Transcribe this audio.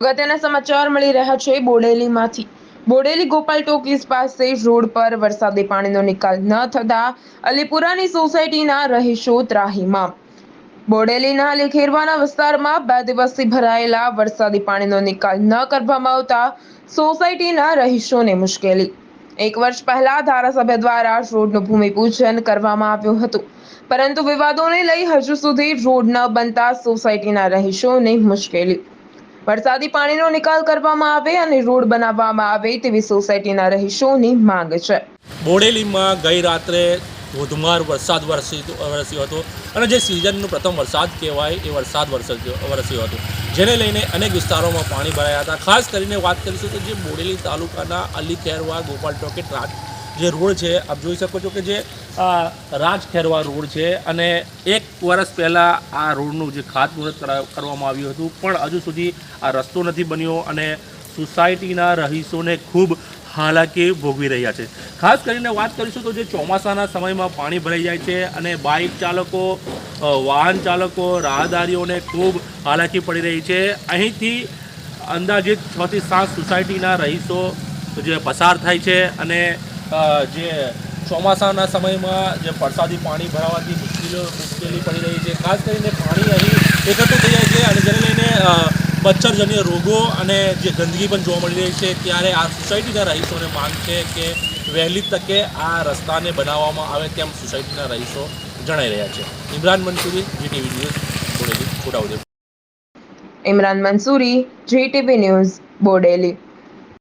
અગત્યના સમાચાર મળી રહ્યા છે બોડેલીમાંથી. બોડેલી ગોપાલ ટોકીસ પાસે રોડ પર વરસાદી પાણીનો નિકાલ ન થતા અલીપુરાની સોસાયટીના રહીશો ત્રાહીમાં બોડેલીના લેખેરવાના વિસ્તારમાં બે દિવસથી ભરાયેલા વરસાદી પાણીનો નિકાલ ન કરવામાં આવતા સોસાયટીના રહીશોને મુશ્કેલી. એક વર્ષ પહેલા ધારાસભ્ય દ્વારા રોડનું ભૂમિપૂજન કરવામાં આવ્યું હતું. પરંતુ વિવાદોને લઈ હજુ સુધી રોડ ન બનતા સોસાયટીના રહીશોને મુશ્કેલી. વરસાદી પાણીનો નિકાલ કરવામાં આવે અને રોડ બનાવવામાં આવે તેવી સોસાયટીના રહીશોની માંગ છે. બોડેલીમાં ગઈ રાત્રે ધોધમાર વરસાદ વરસી વરસ્યો હતો અને જે સિઝનનો પ્રથમ વરસાદ કહેવાય એ વરસાદ વરસ્યો હતો. જેને લઈને અનેક વિસ્તારોમાં પાણી ભરાયા હતા. ખાસ કરીને વાત કરીશું તો જે બોડેલી તાલુકાના અલી ખેરવા ગોપાલ ટોકે ટ્રાક જે રોડ છે, આપ જોઈ શકો છો કે જે રાજ ખેરવા રોડ છે અને એક વર્ષ પહેલાં આ રોડનું જે ખાતમુહૂર્ત કરા- કરવામાં આવ્યું હતું, પણ હજુ સુધી આ રસ્તો નથી બન્યો અને સોસાયટીના રહીશોને ખૂબ હાલાકી ભોગવી રહ્યા છે. ખાસ કરીને વાત કરીશું તો જે ચોમાસાના સમયમાં પાણી ભરાઈ જાય છે અને બાઇક ચાલકો વાહન ચાલકો, રાહદારીઓને ખૂબ હાલાકી પડી રહી છે. અહીંથી અંદાજિત છથી સાત સોસાયટીના રહીશો જે પસાર થાય છે અને જે ચોમાસાના સમયમાં જે વરસાદી પાણી ભરાવાથી મુશ્કેલીઓ મુશ્કેલી પડી રહી છે. ખાસ કરીને પાણી અહીં એકઠું થઈ જાય છે અને જેને લઈને મચ્છરજન્ય રોગો અને જે ગંદકી પણ જોવા મળી રહી છે, ત્યારે આ સોસાયટીના રહીશોને માંગ છે કે વહેલી તકે આ રસ્તાને બનાવવામાં આવે તેમ સોસાયટીના રહીશો જણાઈ રહ્યા છે. Imran Mansuri, GTV News, Bodeli, Chhotaudepur. Imran Mansuri, GTV News, Bodeli.